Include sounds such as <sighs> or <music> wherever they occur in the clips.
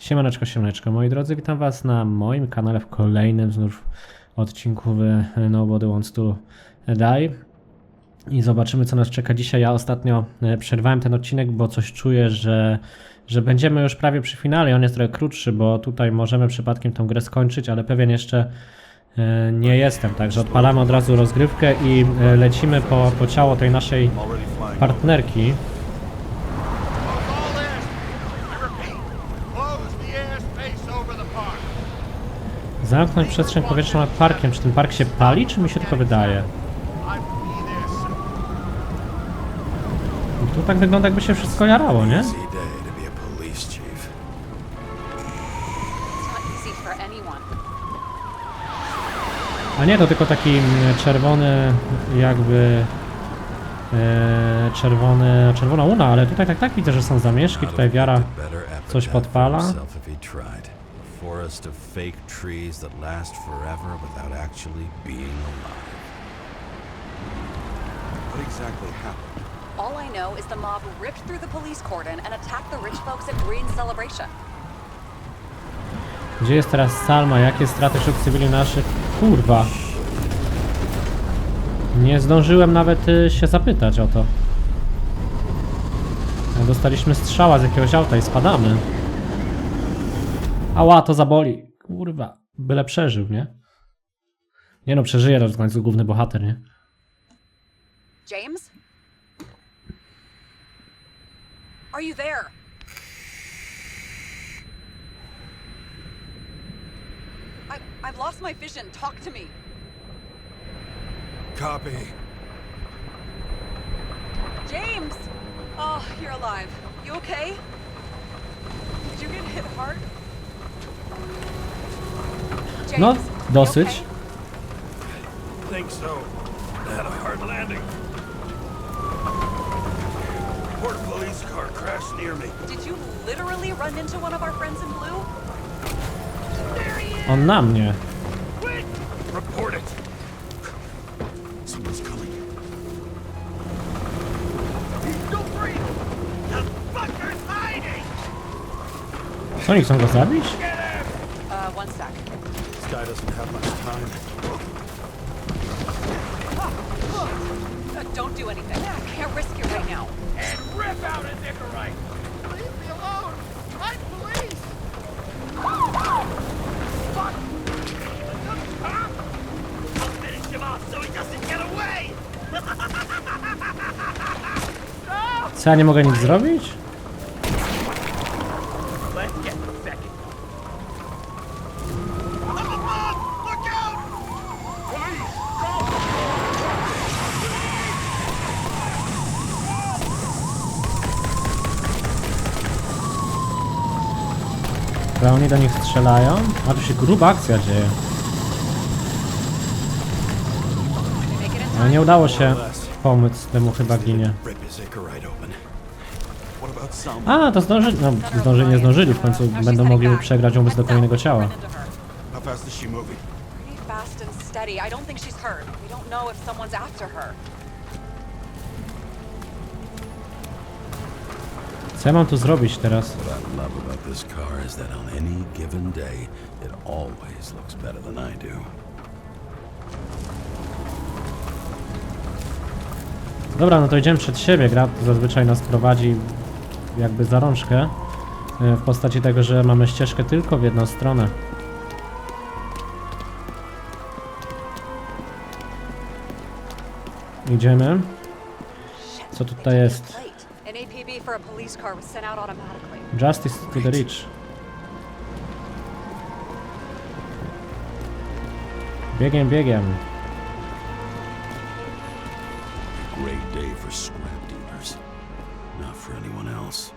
Siemaneczko, siemaneczko, moi drodzy, witam was na moim kanale w kolejnym znów odcinku Nobody Wants to Die i zobaczymy co nas czeka dzisiaj. Ja ostatnio e, przerwałem ten odcinek, bo coś czuję, że, że będziemy już prawie przy finale. On jest trochę krótszy, bo tutaj możemy przypadkiem tą grę skończyć, ale pewien jeszcze e, nie jestem, także odpalamy od razu rozgrywkę i e, lecimy po, po ciało tej naszej partnerki. All airspace. I repeat, close the airspace over the park. Zamknąć przestrzeń powietrzną nad parkiem. Czy ten park się pali, czy mi się tylko wydaje? Tu tak wygląda, jakby się wszystko jarało, nie? To a nie, to tylko taki mm, czerwony, jakby... E, czerwony, czerwona una, ale tutaj tak, tak widzę, że są zamieszki, tutaj wiara coś podpala. Forest of fake trees that last forever without actually being alive. What exactly happened? All I know is the mob ripped through the police cordon and attacked the rich folks at Green's celebration. Gdzie jest teraz Salma? Jakie straty wśród cywili naszych? Kurwa. Nie zdążyłem nawet y, się zapytać o to. Dostaliśmy strzała z jakiegoś auta i spadamy. Ała, to zaboli. Kurwa. Byle przeżył, nie? Nie no, przeżyje to w końcu główny bohater, nie? James? Are you there? I, I've lost my vision. Talk to me. Copy. James! Oh, you're alive. You okay? Did you get hit hard? James, No, you dosyć. Think so. Had a hard landing. Port police car crashed near me. Did you literally run into one of our friends in blue? On na mnie. Quick! Report it. Someone's coming. He's still breathing. The fucker's hiding! Co oni chcą go zabić? Doesn't have much time. Don't do anything. I can't risk it right now. And rip out a Nicorite! Leave me alone! I'm police! Fuck! I'll finish him off so he doesn't get away! <laughs> Co, ja nie mogę nic zrobić? Że oni do nich strzelają? A tu się gruba akcja dzieje. Time. nie udało się pomóc temu chyba ginie. A, to zdążyli, no zdążyli, nie zdążyli, w końcu będą mogli przegrać umysł do kolejnego ciała. How fast is she moving? Pretty fast and steady. I don't think she's hurt. We don't know if someone's after her. Co ja mam tu zrobić teraz? Dobra, no to idziemy przed siebie. Gra zazwyczaj nas prowadzi jakby za rączkę e, w postaci tego, że mamy ścieżkę tylko w jedną stronę. Idziemy. Co tutaj jest? Late. An APB for a police car was sent out automatically. Justice to the rich. Biegiem, biegiem. Great day for scrap dealers. Not for anyone else.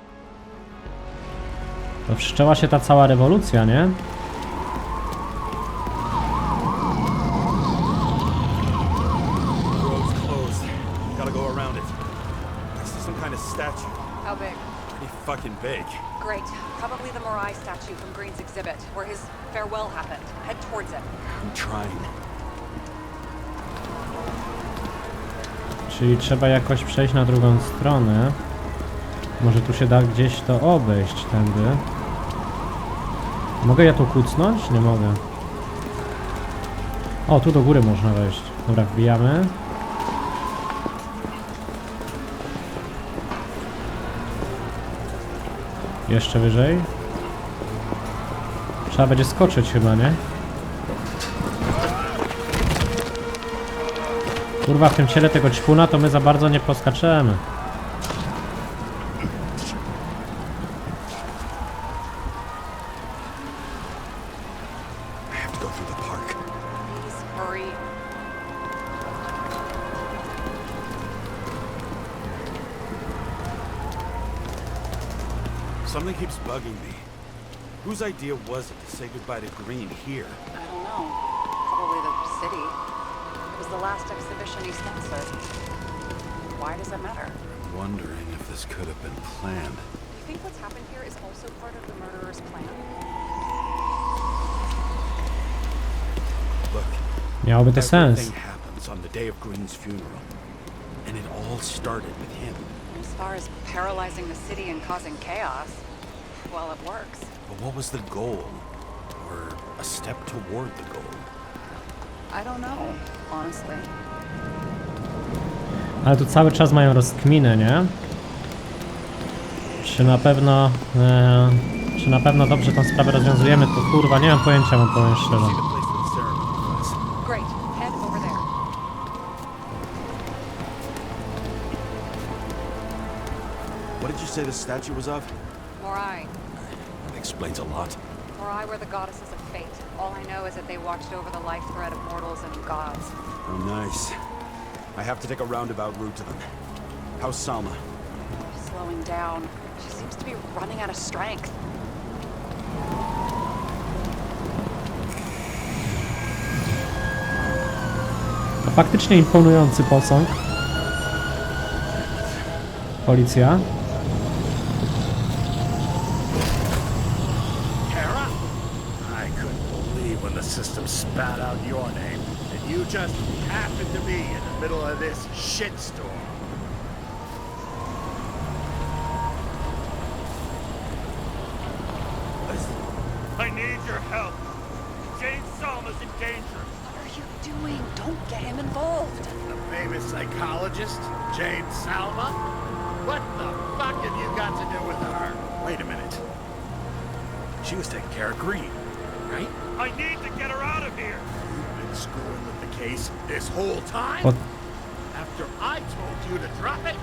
To wszczęła się ta cała rewolucja, nie? road's closed. Gotta go around it. I see some kind of statue. Fucking big. Great. Probably the Morai statue from Green's exhibit, where his farewell happened. Head towards it. I'm trying. Czyli trzeba jakoś przejść na drugą stronę. Może tu się da gdzieś to obejść tędy. Mogę ja tu kucnąć? Nie mogę. O, tu do góry można wejść. Dobra, wbijamy. Jeszcze wyżej. Trzeba będzie skoczyć chyba, nie? Kurwa, w tym ciele tego ćpuna to my za bardzo nie poskaczemy. Idea was it to say goodbye to Green here? I don't know. Probably the city. It was the last exhibition he sponsored. Why does it matter? I'm Wondering if this could have been planned. You think what's happened here is also part of the murderer's plan? Look, Miałoby to sens. everything happens on the day of Green's funeral. And it all started with him. As far as paralyzing the city and causing chaos, well, it works. But what was the goal? Or a step toward the goal? I don't know, honestly. Ale tu cały czas mają rozkminę, nie? Czy na pewno... E, czy na pewno dobrze tą sprawę rozwiązujemy? To kurwa, nie mam pojęcia, mam powiem szczerze. Great. Head over there. What did you say the statue was of? Morai. That explains a lot. Morai were the goddesses of fate. All I know is that they watched over the life thread of mortals and gods. Oh, nice. I have to take a roundabout route to them. How's Salma? Slowing down. She seems to be running out of strength. To faktycznie imponujący posąg. Policja. Kara? I couldn't believe when the system spat out your name, and you just happened to be in the middle of this shitstorm. I need your help. James Salma's in danger. What are you doing? Don't get him involved. The famous psychologist, Jane Salma? What the fuck have you got to do with her? Wait a minute. She was taking care of Green, right? I need to get her out case this whole time? What? After I told you to drop it?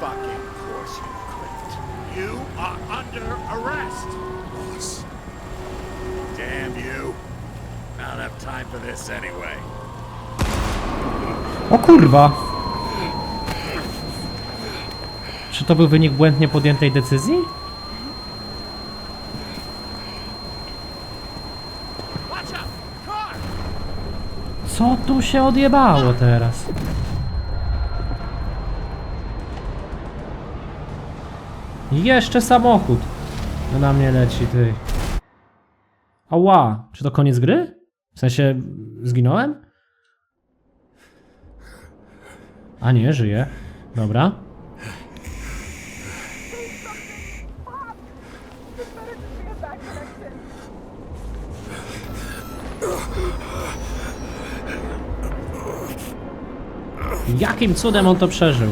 Fucking course you couldn't. You are under arrest. Boss. Damn you. I don't have time for this anyway. O kurwa! Czy to był wynik błędnie podjętej decyzji? Co tu się odjebało teraz? Jeszcze samochód na mnie leci, ty. Ała, czy to koniec gry? W sensie, zginąłem? A nie, żyję. Dobra. Jakim cudem on to przeżył?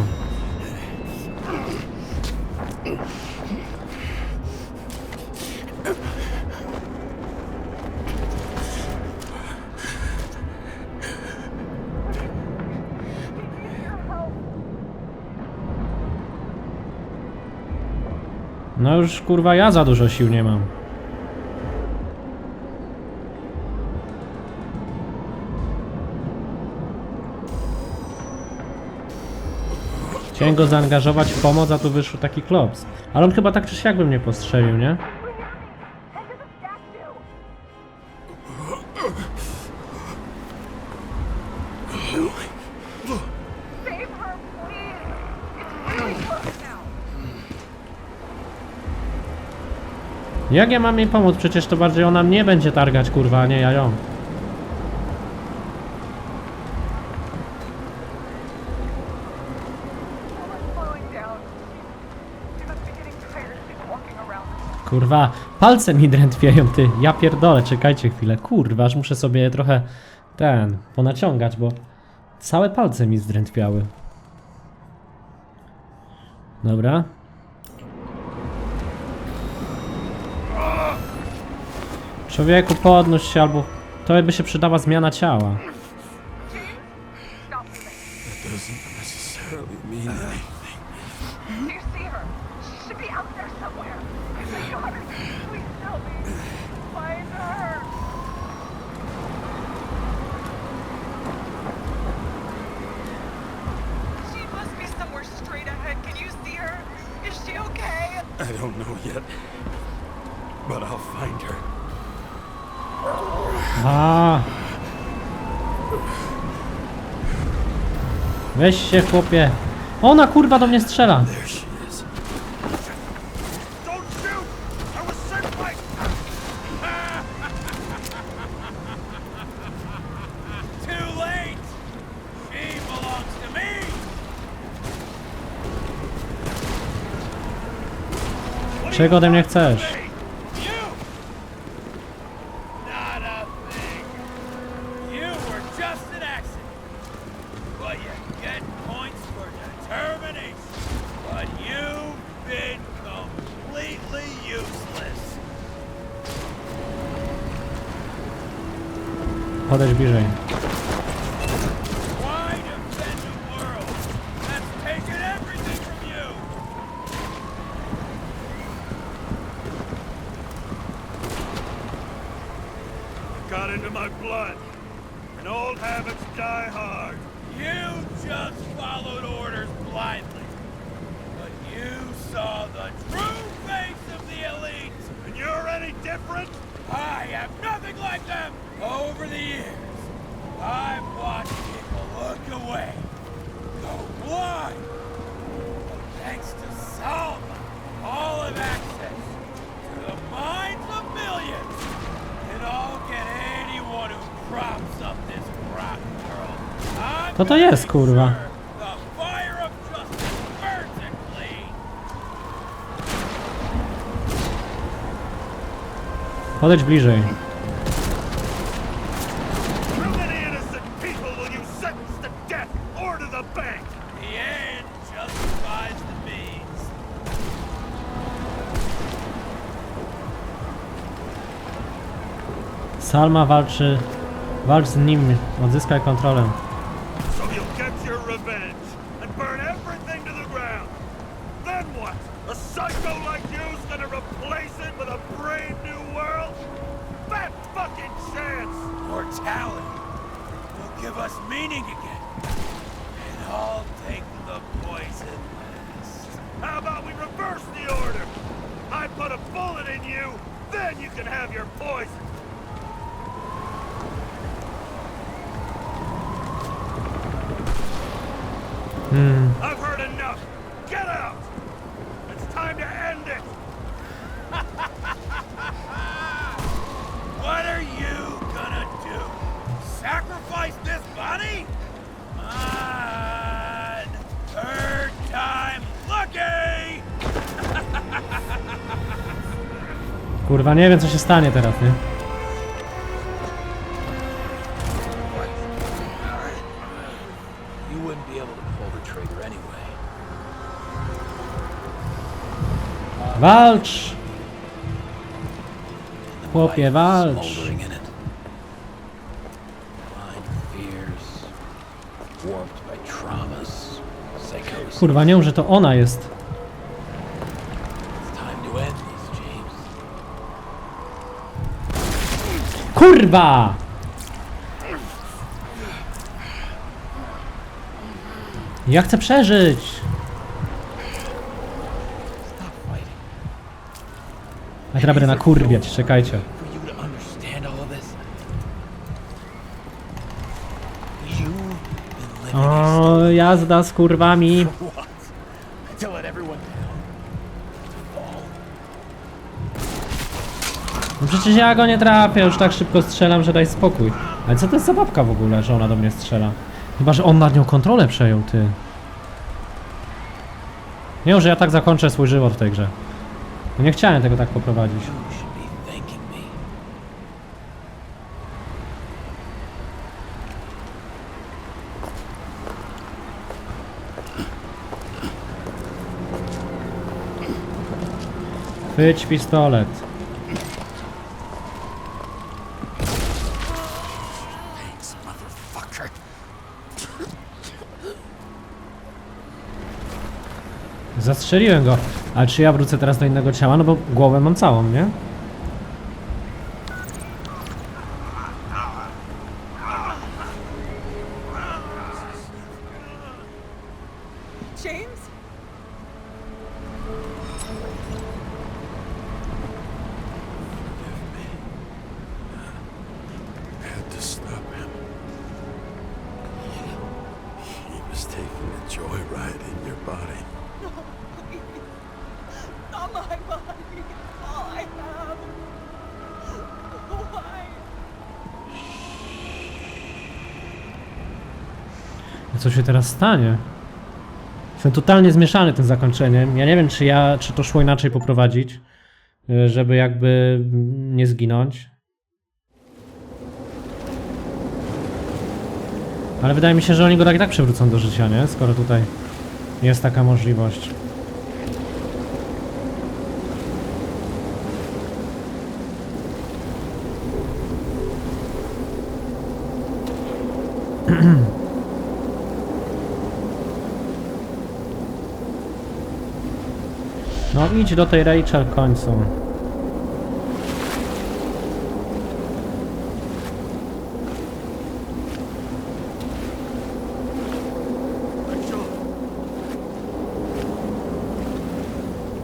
No już kurwa ja za dużo sił nie mam. Chciałem go zaangażować w pomoc, a tu wyszł taki klops. Ale on chyba tak czy siak by mnie postrzelił, nie? Jak ja mam jej pomóc? Przecież to bardziej ona mnie będzie targać, kurwa, a nie ja ją. Kurwa, palce mi drętwieją, ty. Ja pierdolę, czekajcie chwilę. Kurwa, aż muszę sobie trochę ten, ponaciągać, bo całe palce mi zdrętwiały. Dobra. Człowieku, podnoś się, albo to by się przydała zmiana ciała. mean anything. Do you see her? She should be out there somewhere. Oh my daughter, please tell me. Find her. She must be somewhere straight ahead. Can you see her? Is she okay? I don't know yet. But I'll find her. A. Weź się, chłopie. Ona kurwa do mnie strzela. There she is. Don't Got into my blood, and old habits die hard. You just followed orders blindly, but you saw the true face of the elite. And you're any different? I am nothing like them. Over the years, I've watched people look away, go blind. But thanks to Salva, all of access Co to jest, kurwa? Podejdź bliżej. Salma walczy. Walcz z nim. Odzyskaj kontrolę. So you'll get your revenge and burn everything to the ground. Then what? A psycho like you's gonna replace it with a brave new world? That fucking chance! Mortality will give us meaning again. And I'll take the poison last. How about we reverse the order? I put a bullet in you, then you can have your poison. Hmm. I've heard enough. Get out! It's time to end it! what are you gonna do? Sacrifice this body? On third time lucky! <laughs> Kurwa, nie wiem co się stanie teraz, nie? Walcz! Chłopie, walcz! Kurwa, nie że to ona jest. Kurwa! Ja chcę przeżyć! Stop fighting. A teraz będę nakurwiać, czekajcie. For you to understand all of this. You've been living O, jazda z kurwami. No przecież ja go nie trafię, już tak szybko strzelam, że daj spokój. Ale co to jest za babka w ogóle, że ona do mnie strzela? Chyba, że on nad nią kontrolę przejął, ty. Nie, że ja tak zakończę swój żywot w tej grze. No nie chciałem tego tak poprowadzić. Chwyć pistolet. Zastrzeliłem go. Ale czy ja wrócę teraz do innego ciała? No bo głowę mam całą, nie? James? Co się teraz stanie? Jestem totalnie zmieszany tym zakończeniem. Ja nie wiem, czy ja, czy to szło inaczej poprowadzić, y, żeby jakby nie zginąć. Ale wydaje mi się, że oni go tak i tak przywrócą do życia, nie? Skoro tutaj jest taka możliwość. No idź do tej Rachel końcu.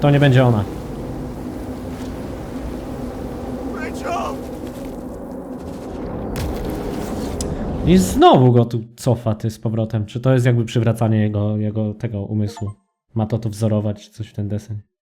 To nie będzie ona. I znowu go tu cofa ty z powrotem. Czy to jest jakby przywracanie jego, jego tego umysłu? Ma to tu wzorować, coś w ten deseń?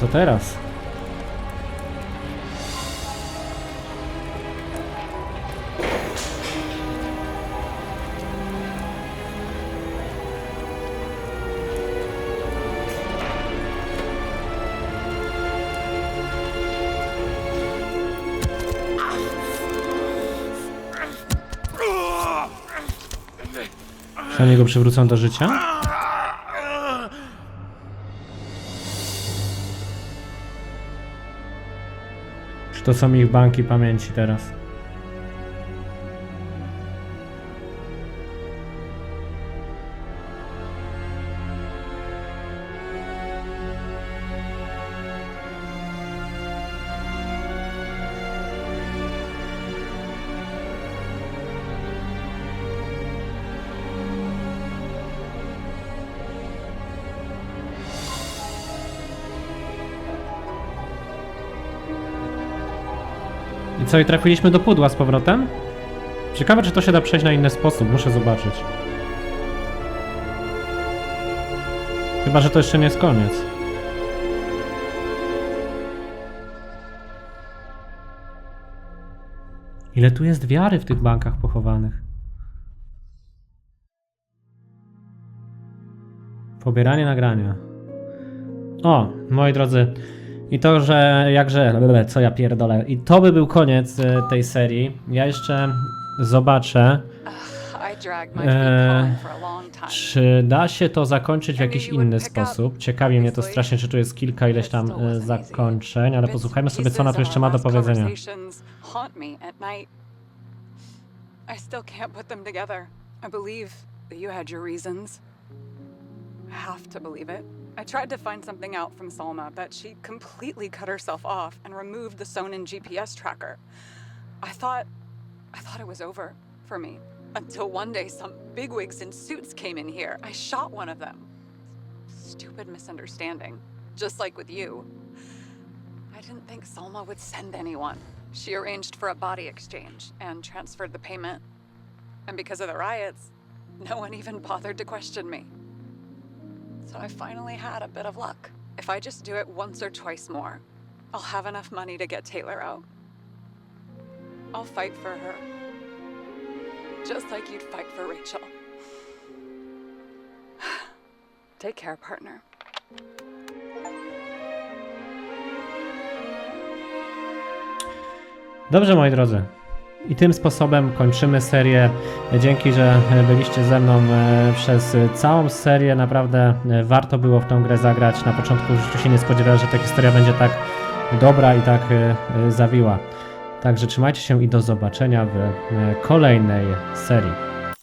Co teraz? Oni go przywrócą do życia? Czy to są ich banki pamięci teraz? Co, i trafiliśmy do pudła z powrotem? Ciekawe, czy to się da przejść na inny sposób, muszę zobaczyć. Chyba, że to jeszcze nie jest koniec. Ile tu jest wiary w tych bankach pochowanych? Pobieranie nagrania. O, moi drodzy, i to, że jakże, co ja pierdolę. I to by był koniec e, tej serii. Ja jeszcze zobaczę, time. czy da się to zakończyć w jakiś inny sposób. Ciekawi mnie to strasznie, czy tu jest kilka ileś tam e, zakończeń, ale posłuchajmy sobie, co ona tu jeszcze ma do powiedzenia. Conversations haunt me at night. I still can't put them together. I believe that you had your reasons. I have to believe it. I tried to find something out from Salma, but she completely cut herself off and removed the Sonin GPS tracker. I thought I thought it was over for me. Until one day some bigwigs in suits came in here. I shot one of them. Stupid misunderstanding. Just like with you. I didn't think Salma would send anyone. She arranged for a body exchange and transferred the payment. And because of the riots, no one even bothered to question me. So I finally had a bit of luck. If I just do it once or twice more, I'll have enough money to get Taylor out. I'll fight for her. Just like you'd fight for Rachel. <sighs> Take care, partner. Dobrze, moi drodzy. I tym sposobem kończymy serię. Dzięki, że byliście ze mną e, przez całą serię. Naprawdę e, warto było w tą grę zagrać. Na początku życiu się nie spodziewałem, że ta historia będzie tak dobra i tak e, zawiła. Także trzymajcie się i do zobaczenia w kolejnej serii.